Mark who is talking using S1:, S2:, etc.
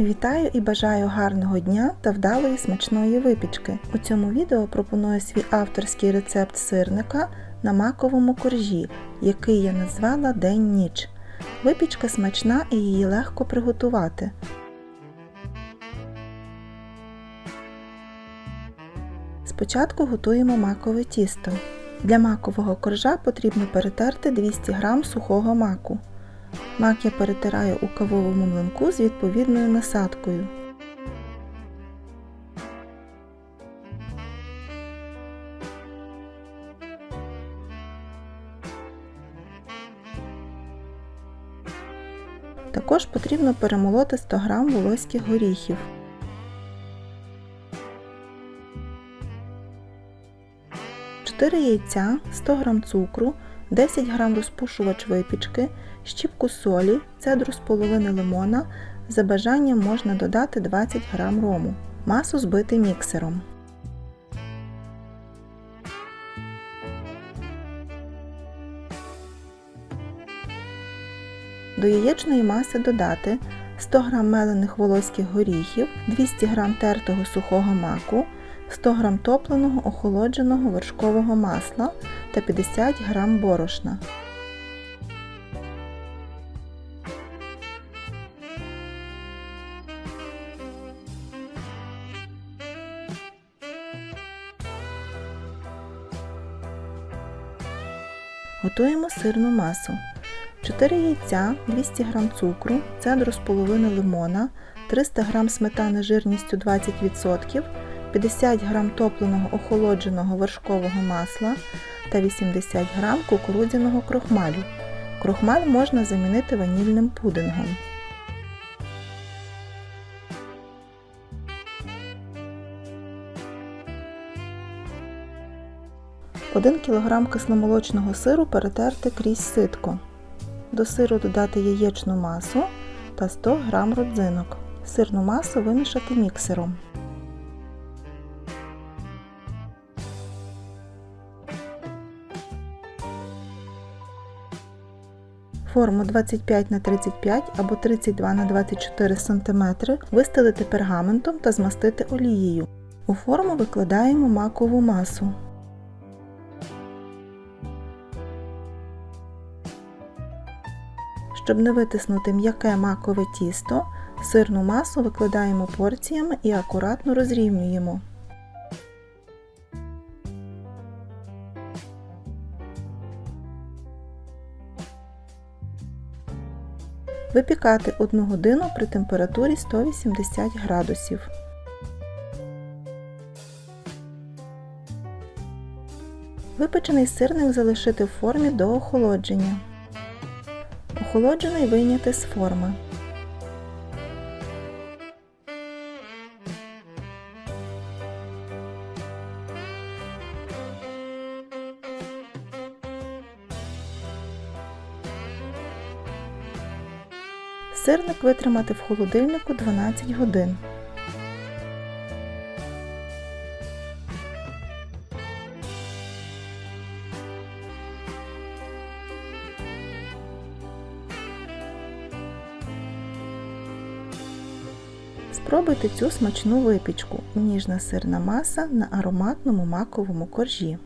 S1: Вітаю і бажаю гарного дня та вдалої смачної випічки. У цьому відео пропоную свій авторський рецепт сирника на маковому коржі, який я назвала День-ніч. Випічка смачна і її легко приготувати. Спочатку готуємо макове тісто. Для макового коржа потрібно перетерти 200 г сухого маку. Мак я перетираю у кавовому млинку з відповідною насадкою. Також потрібно перемолоти 100 г волоських горіхів. Чотири яйця, 100 г цукру, 10 г розпушувач випічки, щіпку солі, цедру з половини лимона. За бажанням можна додати 20 г рому. Масу збити міксером. До яєчної маси додати 100 г мелених волоських горіхів, 200 г тертого сухого маку, 100 г топленого охолодженого вершкового масла та 50 г борошна. Готуємо сирну масу. 4 яйця, 200 г цукру, цедру з половини лимона, 300 г сметани жирністю 20%, 50 г топленого охолодженого вершкового масла та 80 г кукурудзяного крохмалю. Крохмаль можна замінити ванільним пудингом. Один кг кисломолочного сиру перетерти крізь ситко. До сиру додати яєчну масу та 100 г родзинок. Сирну масу вимішати міксером. Форму 25 на 35 або 32 на 24 см вистелити пергаментом та змастити олією. У форму викладаємо макову масу. Щоб не витиснути м'яке макове тісто, сирну масу викладаємо порціями і акуратно розрівнюємо. Випікати 1 годину при температурі 180 градусів. Випечений сирник залишити в формі до охолодження. Охолоджений вийняти з форми. Сирник витримати в холодильнику 12 годин. Спробуйте цю смачну випічку ніжна сирна маса на ароматному маковому коржі.